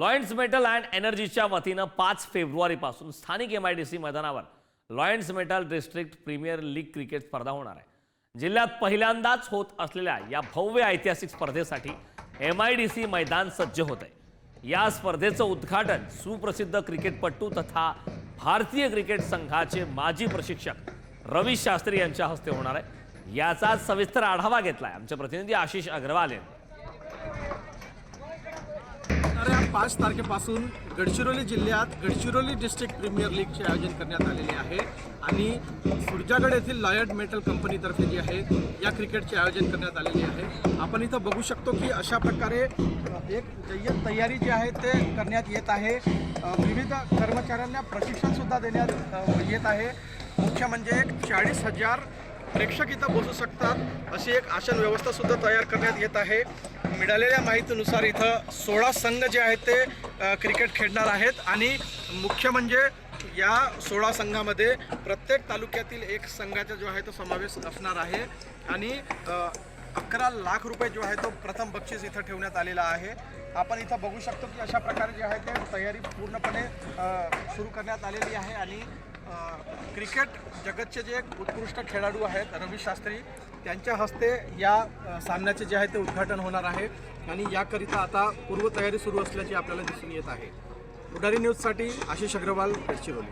Lions metal and एनर्जीच्या वतीनं पाच फेब्रुवारीपासून स्थानिक एम आय डी सी मैदानावर lions metal district premier league cricket स्पर्धा होणार आहे. जिल्ह्यात पहिल्यांदाच होत असलेल्या या भव्य ऐतिहासिक स्पर्धेसाठी एम आय डी सी मैदान सज्ज होत आहे. या स्पर्धेचं उद्घाटन सुप्रसिद्ध क्रिकेटपटू तथा भारतीय क्रिकेट संघाचे माजी प्रशिक्षक रवी शास्त्री यांच्या हस्ते होणार आहे. याचा सविस्तर आढावा घेतलाय आमचे प्रतिनिधी आशिष अग्रवाल यांनी. पाच तारखेपासून गडचिरोली जिल्ह्यात गडचिरोली डिस्ट्रिक्ट प्रीमियर लीगचे आयोजन करण्यात आलेले आहे आणि सुरजागड येथील लॉयड मेटल कंपनीतर्फे जे आहे या क्रिकेटचे आयोजन करण्यात आलेले आहे. आपण इथं बघू शकतो की अशा प्रकारे एक जय्यत तयारी जी आहे ते करण्यात येत आहे. विविध कर्मचाऱ्यांना प्रशिक्षणसुद्धा देण्यात येत आहे. मुख्य म्हणजे एक चाळीस हजार प्रेक्षक इथं बसू शकतात अशी एक आसन व्यवस्था सुद्धा तयार करण्यात येत आहे. मिळालेल्या माहितीनुसार इथं सोळा संघ जे आहेत ते क्रिकेट खेळणार आहेत. आणि मुख्य म्हणजे या सोळा संघामध्ये प्रत्येक तालुक्यातील एक संघाचा जो आहे तो समावेश असणार आहे. आणि अकरा लाख रुपये जो आहे तो प्रथम बक्षीस इथं ठेवण्यात आलेला आहे. आपण इथं बघू शकतो की अशा प्रकारे जे आहे ते तयारी पूर्णपणे सुरू करण्यात आलेली आहे आणि क्रिकेट जगतचे जे उत्कृष्ट खेळाडू आहेत रवी शास्त्री त्यांच्या हस्ते या सामन्याचे जे आहे ते उद्घाटन होणार आहे आणि याकरिता आता पूर्वतयारी सुरू असल्याचे आपल्याला दिसून येत आहे. पुढारी न्यूजसाठी आशिष अग्रवाल गडचिरोली.